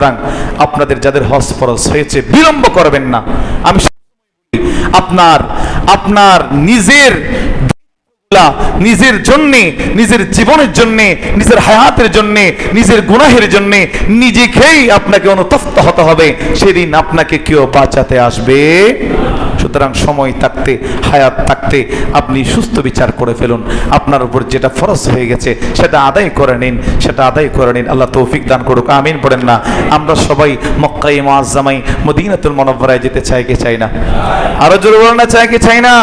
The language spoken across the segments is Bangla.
সুতরাং আপনাদের যাদের হজ ফরজ হয়েছে বিলম্ব করবেন না। আমি আপনার আপনার নিজের নিজের জন্যে, নিজের জীবনের জন্যে, নিজের হায়াতের জন্যে, নিজের গুনাহের জন্যে নিজেকেই আপনাকে অনুতপ্ত হতে হবে। সেদিন আপনাকে কেউ বাঁচাতে আসবে। সুতরাং সময় থাকতে, হায়াত থাকতে আপনি সুস্থ বিচার করে ফেলুন। আপনার উপর যেটা ফরজ হয়ে গেছে, সেটা আদায় করে নিন, সেটা আদায় করে নিন। আল্লাহ তৌফিক দান করুক, আমিন পড়েন না। আমরা সবাই মক্কাই মোয়াজ্জামাই মদিনাতুল মনব্বরায় যেতে চাই কি চাই না? আরও জোর বলেন না চাই কি চাই না?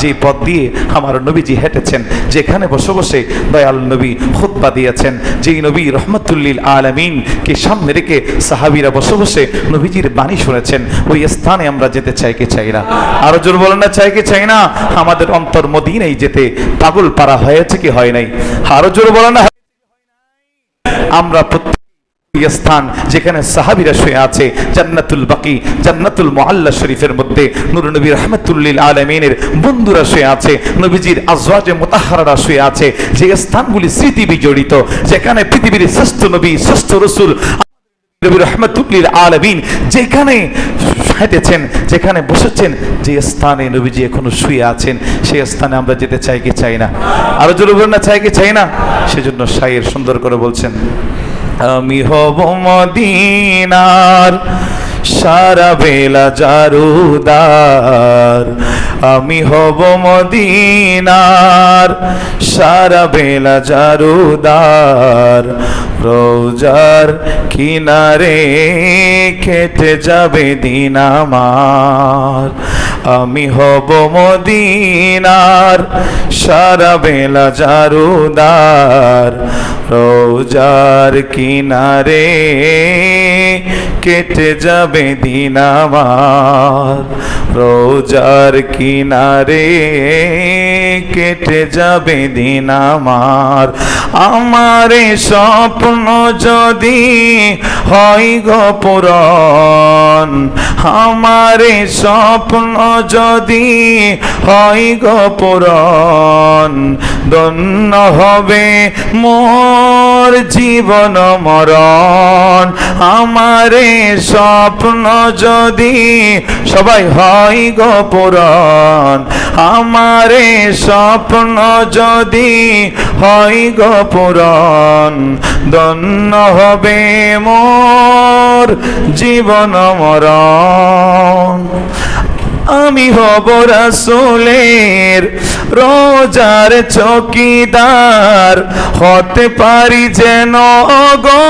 যে পথ দিয়ে আমার নবীজি হেঁটেছেন, যেখানে বসে বসে দয়াল নবী খুতবা দিয়েছেন। যেই নবী রহমতুল্লিল আলামিন কে সামনে রেখে সাহাবীরা বসে বসে নবীজির বাণী শুনেছেন, ওই স্থানে আমরা যেতে চাই কি চাই না? আরও জোর বলেন না, চাই কি চাই না? আমাদের অন্তর মদিনায় যেতে পাগল পারা হয়েছে কি হয় নাই? আরও জোর বলেন না, আমরা প্রত্যেক স্থান যেখানে সাহাবিরা শুয়ে আছে, জান্নাতুল বাকি, জান্নাতুল মোহাল্লা শরীফের মধ্যে নুর নবী রহমতুল্লিল আলমিনের বন্ধুরা শুয়ে আছে, নবীজির আজওয়াজে মোতাহারারা শুয়ে আছে, যে স্থানগুলি স্মৃতি বিজড়িত যেখানে পৃথিবীর শ্রেষ্ঠ নবী, শ্রেষ্ঠ রসুল রহমতুল্লিল আলমিন যেখানে হেঁটেছেন, যেখানে বসেছেন, যে স্থানে নবীজি এখনও শুয়ে আছেন সেই স্থানে আমরা যেতে চাই কি চাই না? আরও জোর না, চাই কি চাই না? সেজন্য শায়ের সুন্দর করে বলছেন। আমি হব মদিনার সারা বেলা জারুদার, আমি হব মদিনার। সারা বেলা জারুদার, রোজার কিনারে খেটে যাবে দিন আমার। আমি হব মদিনার, সারা বেলা জারুদার, রোজার কিনারে কেটে যাবে দিন আমার। রোজার কিনারে কেটে যাবে দিন আমার। আমারে স্বপ্ন যদি হয় গো পুরন আমারে স্বপ্ন যদি হয় গো পুরন হবে মোর জীবন মরণ। আমারে স্বপ্ন যদি সবাই হয় গো পুরন আমারে স্বপ্ন যদি হয় গো পুরন দন্য হবে মোর জীবন মরণ। আমি হব রাসুলের রোজার চকিদার। হতে পারি যেন গো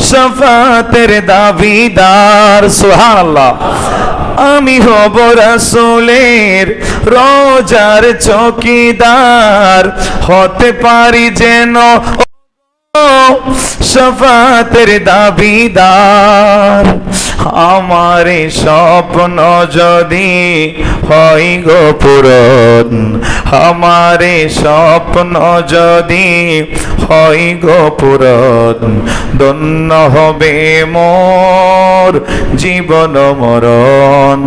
সফাতের দাবিদার। সুহান আমি হব রাসুলের রোজার চকিদার। হতে পারি যেন সফাতের দাবিদার। আমার স্বপ্ন যদি হয় গো পূরণ, আমার স্বপ্ন যদি হয় গো পূরণ দন্য হবে মোর জীবন মরণ।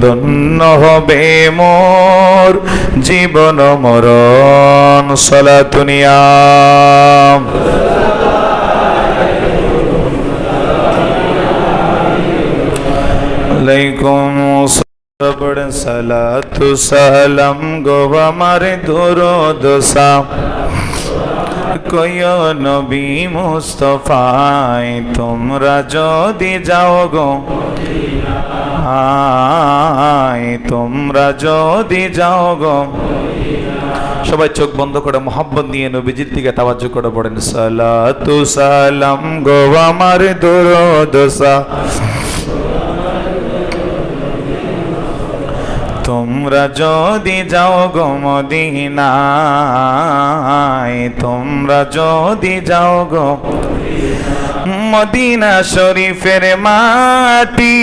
দন্য হবে মোর জীবন মরণ। সলাতুনিয়াম আলাইকুম সবড় সালাতু সালাম গো আমার দরদসা কয় নবী মুস্তফায় তোমরা যদি যাও গো আয় তোমরা যদি যাও গো সবাই চোখ বন্ধ করে মোহাম্মদ নিয়ে নবীজির দিকে তাওয়াজ্জ করে পড়েন সালাতু সালাম গো আমার দরদসা তোমরা যদি যাও গো মদিনায়, তোমরা যদি যাও গো মদিনা শরীফের মাটি।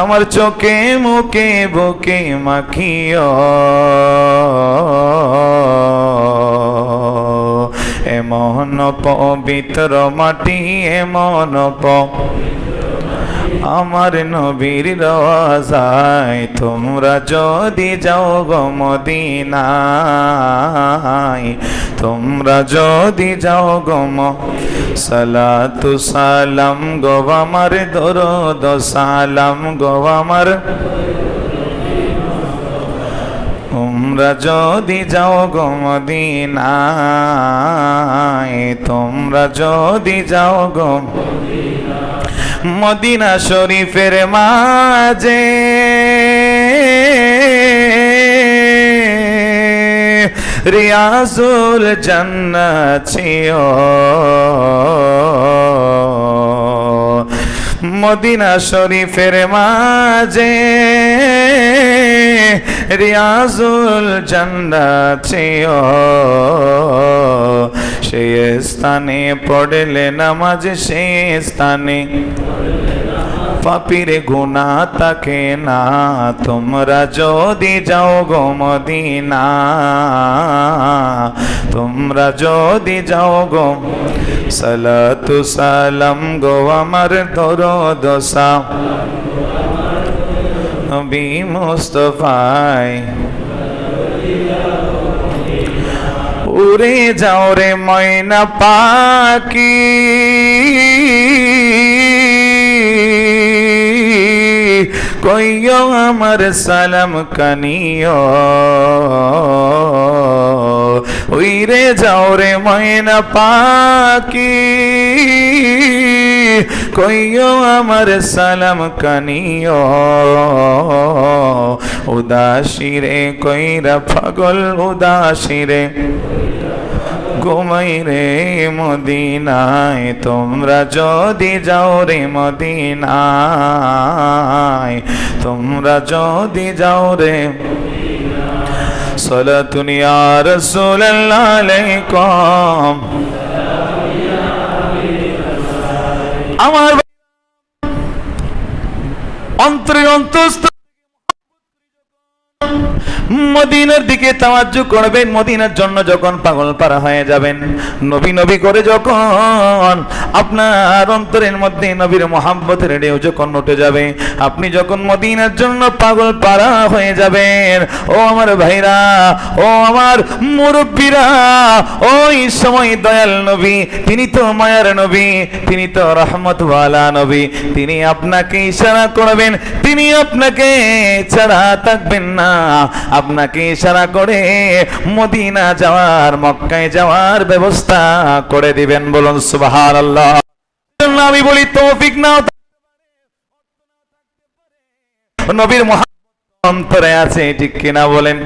আমার চোখে মুখে বুকে মাখিও। এমন পবিত্র মাটি এমন প। আমার নবীর রওয়াজায় তোমরা যদি যাও গো মদিনায়, তোমরা যদি যাও গো সালাতু সালাম গো আমার, দরদ সালাম গো আমার। তোমরা যদি যাও গো মদিনায় তোমরা যদি যাও গো মদিনা শরীফের মাঝে রিয়াজুল জান্নাতিও মদিনা শরীফের মাঝে রিয়াজুল জান্নাতিও সেই স্থানে পড়লে নামাজ সেই স্থানে পাপির গুণা তাকে না। তোমরা যদি যাও গো মদিনা, তোমরা যদি যাও গো সালাতু সালাম গো আমার ধরো দশা নবী মুস্তফায় উড়ে যাও রে ময়না পাকি কইও আমার সালাম কানিও। উইরে যাও রে ময়না পাকি কইও আমার সালাম কানিও। উদাসিরে কইরা পাগল উদাসিরে ঘুমাই রে মদিনায়, তোমরা যদি যাও রে মদিনায়, তোমরা যদি যাও রে সলাতুন ইয়া রাসূলুল্লাহ, আলাইকুম। আমার অন্তরে অন্তস্থ মদিনার দিকে তাওয়াজ্জু করবেন, মদিনার জন্য যখন পাগল পারা হয়ে যাবেন, নবী নবী করে যখন আপনার অন্তরের মধ্যে নবীর মোহাম্মতের ঢেউ যখন উঠে যাবে, আপনি যখন মদিনার জন্য পাগল পারা হয়ে যাবেন, ও আমার ভাইরা, ও আমার মুরব্বীরা, ওই সময় দয়াল নবী, তিনি তো মায়ার নবী, তিনি তো রহমতওয়ালা নবী, তিনি আপনাকে ইশারা করবেন, তিনি আপনাকে ছাড়া থাকবেন না। আপনাকে ইশারা করে মদিনা যাওয়ার, মক্কায় যাওয়ার ব্যবস্থা করে দিবেন বলুন, সুবহানাল্লাহ। জন্য আমি বলি, তৌফিক নাও নবীর অন্তরে আছে, ঠিক কিনা বলেন?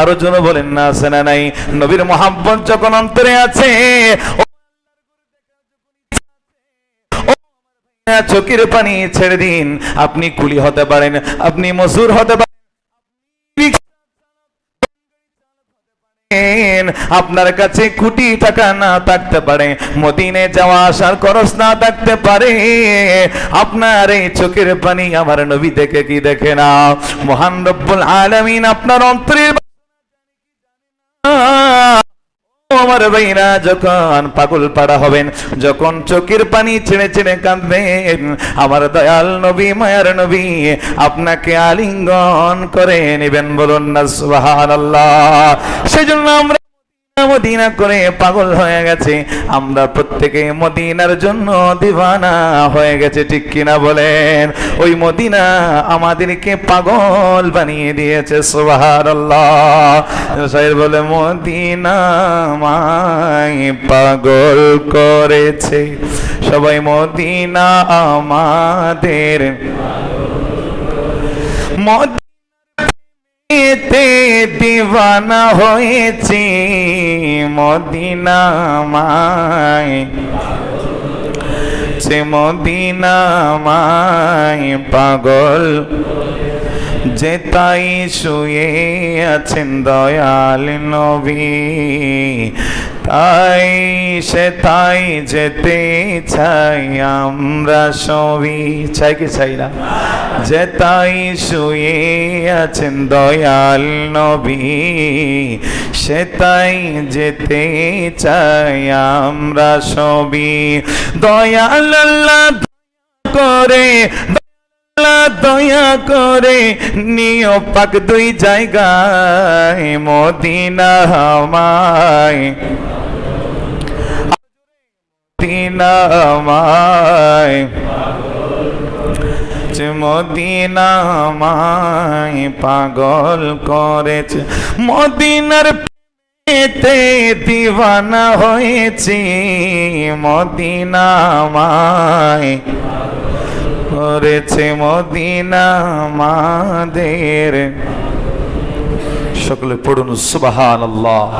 আরও জন বলেন, না আছে না নাই। নবীর মহাব্বত যখন অন্তরে আছে চোখের পানি ছেড়ে দিন। আপনি কুলি হতে পারেন, আপনি মজুর হতে পারেন। আপনার কাছে কোটি টাকা না থাকতে পারে, মদিনে যাওয়া আসার খরচ না থাকতে পারে। আপনার এই চোখের পানি আমার নবী দেখে কি দেখে না? মহান রব্বুল আলামিন আপনার অন্তরের আমার ভাইরা, যখন পাগল পাড়া হবেন, যখন চোখের পানি ছেড়ে ছেড়ে কাঁদবেন, আমার দয়াল নবী, মায়ার নবী, আপনাকে আলিঙ্গন করে নেবেন বলুন না, সুবহানাল্লাহ। সেজন্য আমরা মদিনা করে পাগল হয়ে গেছে। আমরা প্রত্যেকে মদিনার জন্য দিবানা হয়ে গেছে, ঠিক কিনা বলেন? ওই মদিনা আমাদেরকে পাগল বানিয়ে দিয়েছে, সুবহানাল্লাহ। সাহেব বলে, মদিনা মাই পাগল করেছে। সবাই মদিনা আমাদের মদিনা এতে দিবানা হয়েছি মদিনামায় সে মদিনামায় পাগল। যে তাই শুয়ে আছেন দয়াল নবী, তাই সে তাই যেতে চাই আমরা সবই। চাই কি চাই না? যে তাই শুয়ে আছেন দয়াল নবী, সে তাই যেতে চাই আমরা সবই। দয়াল করে দয়া করে নিয় পাক দুই জায়গায় মদিনা আমায়। মদিনা আমায়। যে মদিনা আমায় পাগল করেছে। মদিনার পেতে দিওয়ানা হয়েছি। মদিনা করেছে মদিনা আমাদের। সকলে পড়ুন সুবাহান আল্লাহ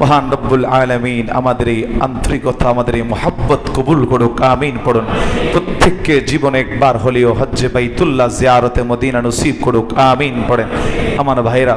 মহান রব্বুল আলমিন আমাদের এই আন্তরিকতা, আমাদের এই মোহাব্বত কবুল করুক, আমিন পড়ুন। প্রত্যেককে জীবনে একবার হলেও হজ্জে বাইতুল্লাহ জিয়ারতে মদিনা নসিব করুক, আমিন পড়েন। আমার ভাইরা